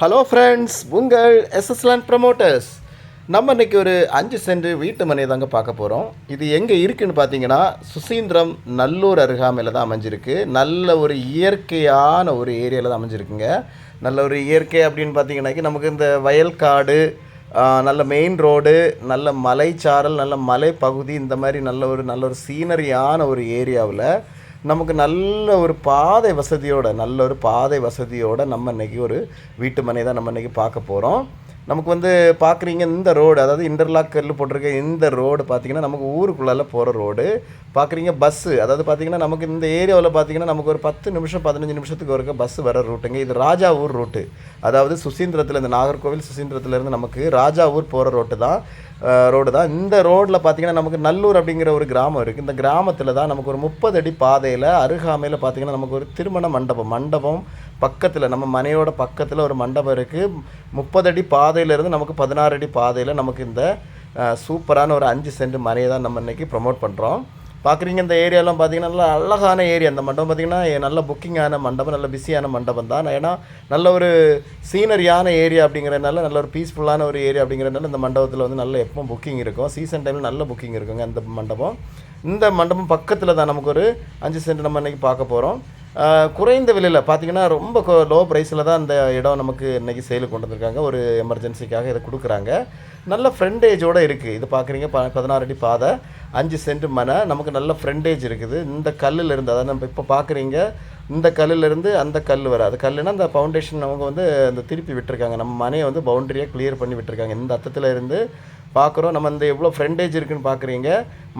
Hello friends உங்கள் எஸ்எஸ்லேண்ட் promoters நம்ம இன்னைக்கு ஒரு அஞ்சு சென்ட் வீட்டு மனை தாங்க பார்க்க போகிறோம் இது எங்கே இருக்குன்னு பார்த்தீங்கன்னா சுசீந்திரம் நல்லூர் அருகாமையில் தான் அமைஞ்சிருக்கு. நல்ல ஒரு இயற்கையான ஒரு ஏரியாவில் தான் அமைஞ்சிருக்குங்க. நல்ல ஒரு இயற்கை அப்படின்னு பார்த்தீங்கன்னாக்கி நமக்கு இந்த வயல்காடு நல்ல மெயின் ரோடு நல்ல மலைச்சாரல் நல்ல மலைப்பகுதி இந்த மாதிரி நல்ல ஒரு நல்ல ஒரு சீனரியான ஒரு ஏரியாவில் நமக்கு நல்ல ஒரு பாதை வசதியோட நல்ல ஒரு பாதை வசதியோட நம்ம இன்றைக்கி ஒரு வீட்டு மனை தான் நம்ம இன்றைக்கி பார்க்க போகிறோம் நமக்கு வந்து பார்க்குறீங்க இந்த ரோடு அதாவது இன்டர்லாக் கல் போட்டிருக்க இந்த ரோடு பார்த்தீங்கன்னா நமக்கு ஊருக்குள்ளால போகிற ரோடு பார்க்குறீங்க பஸ்ஸு அதாவது பார்த்தீங்கன்னா நமக்கு இந்த ஏரியாவில் பார்த்தீங்கன்னா நமக்கு ஒரு பத்து நிமிஷம் பதினஞ்சு நிமிஷத்துக்கு ஒருக்க பஸ் வர ரூட்டுங்க இது ராஜாவூர் ரூட்டு அதாவது சுசீந்திரத்தில் இந்த நாகர்கோவில் சுசீந்திரத்துலேருந்து நமக்கு ராஜாவூர் போகிற ரோட்டு தான் ரோடு தான். இந்த ரோட்டில் பார்த்தீங்கன்னா நமக்கு நல்லூர் அப்படிங்கிற ஒரு கிராமம் இருக்குது இந்த கிராமத்தில் தான் நமக்கு ஒரு முப்பது அடி பாதையில் அருகாமையில் பார்த்தீங்கன்னா நமக்கு ஒரு திருமண மண்டபம் மண்டபம் பக்கத்தில் நம்ம மனையோட பக்கத்தில் ஒரு மண்டபம் இருக்குது முப்பது அடி பாதையிலேருந்து நமக்கு பதினாறு அடி பாதையில் நமக்கு இந்த சூப்பரான ஒரு அஞ்சு சென்ட் மனையை தான் நம்ம இன்றைக்கி ப்ரொமோட் பண்ணுறோம் பார்க்குறீங்க இந்த ஏரியாலாம் பார்த்தீங்கன்னா நல்ல அழகான ஏரியா அந்த மண்டபம் பார்த்தீங்கன்னா நல்ல புக்கிங்கான மண்டபம் நல்ல பிஸியான மண்டபம் தான். ஏன்னா நல்ல ஒரு சீனரியான ஏரியா அப்படிங்கிறதுனால நல்ல ஒரு பீஸ்ஃபுல்லான ஒரு ஏரியா அப்படிங்கிறதுனால இந்த மண்டபத்தில் வந்து நல்ல எப்பவும் புக்கிங் இருக்கும். சீசன் டைமில் நல்ல புக்கிங் இருக்குங்க அந்த மண்டபம். இந்த மண்டபம் பக்கத்தில் தான் நமக்கு ஒரு அஞ்சு சென்ட் நம்ம இன்றைக்கி பார்க்க போகிறோம் குறைந்த விலையில் பார்த்தீங்கன்னா ரொம்ப லோ ப்ரைஸில் தான் அந்த இடம் நமக்கு இன்றைக்கி சேலுக்கு கொண்டு வந்திருக்காங்க. ஒரு எமர்ஜென்சிக்காக இதை கொடுக்குறாங்க. நல்ல ஃப்ரெண்டேஜோடு இருக்குது இது பார்க்குறீங்க ப பதினாறு அடி பாதை அஞ்சு சென்ட் மனை. நமக்கு நல்ல ஃப்ரெண்டேஜ் இருக்குது. இந்த கல்லில் இருந்து அதாவது நம்ம இப்போ பார்க்குறீங்க இந்த கல்லிலிருந்து அந்த கல் வர அது கல்லுனா அந்த ஃபவுண்டேஷன் அவங்க வந்து அந்த திருப்பி விட்டுருக்காங்க. நம்ம மனையை வந்து பவுண்டரியாக கிளியர் பண்ணி விட்டுருக்காங்க. இந்த அத்தத்தில் இருந்து பார்க்குறோம். நம்ம இந்த எவ்வளோ ஃப்ரெண்டேஜ் இருக்குன்னு பார்க்குறீங்க.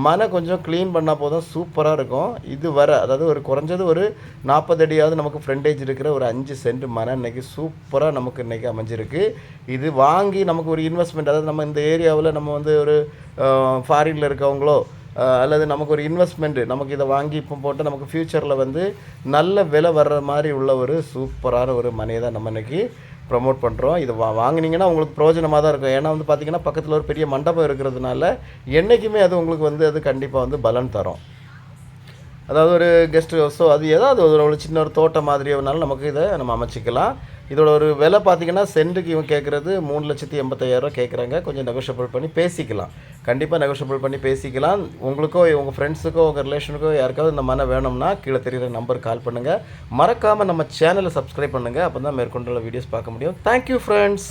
மனை கொஞ்சம் க்ளீன் பண்ணால் போதும். சூப்பராக இருக்கும். இது வர அதாவது ஒரு குறைஞ்சது ஒரு நாற்பது அடியாவது நமக்கு ஃப்ரெண்டேஜ் இருக்கிற ஒரு அஞ்சு சென்ட் மனை இன்றைக்கி சூப்பராக நமக்கு இன்றைக்கி அமைஞ்சிருக்கு. இது வாங்கி நமக்கு ஒரு இன்வெஸ்ட்மெண்ட் அதாவது நம்ம இந்த ஏரியாவில் நம்ம வந்து ஒரு ஃபாரினில் இருக்கவங்களோ அல்லது நமக்கு ஒரு இன்வெஸ்ட்மெண்ட்டு நமக்கு இதை வாங்கி இப்போ போட்டு நமக்கு ஃப்யூச்சரில் வந்து நல்ல விலை வர்ற மாதிரி உள்ள ஒரு சூப்பரான ஒரு மனையை தான் நம்ம இன்றைக்கி ப்ரமோட் பண்ணுறோம் இது வா வாங்கினீங்கன்னா உங்களுக்கு பிரயோஜனமாக தான் இருக்கும். ஏன்னா வந்து பார்த்தீங்கன்னா பக்கத்தில் ஒரு பெரிய மண்டபம் இருக்கிறதுனால என்றைக்குமே அது உங்களுக்கு வந்து அது கண்டிப்பாக வந்து பலன் தரும். அதாவது ஒரு கெஸ்ட் ஹவுஸோ அது ஏதாவது ஒரு ஒரு சின்ன ஒரு தோட்டம் மாதிரி வேணாலும் நமக்கு இதை நம்ம அமைச்சிக்கலாம். இதோட ஒரு விலை பார்த்தீங்கன்னா சென்ட்டுக்கு இவங்க கேட்குறது மூணு லட்சத்தி எண்பத்தாயிரரூவா கேட்குறாங்க கொஞ்சம் நெகோஷியபிள் பண்ணி பேசிக்கலாம். கண்டிப்பாக நெகோஷியபிள் பண்ணி பேசிக்கலாம். உங்களுக்கோ உங்கள் ஃப்ரெண்ட்ஸுக்கோ உங்கள் ரிலேஷனுக்கோ யாருக்காவது இந்த மனை வேணும்னா கீழே தெரியுற நம்பர் கால் பண்ணுங்கள் மறக்காமல் நம்ம சேனலை சப்ஸ்கிரைப் பண்ணுங்கள் அப்போ தான் மேற்கொண்டுள்ள வீடியோஸ் பார்க்க முடியும். Thank you friends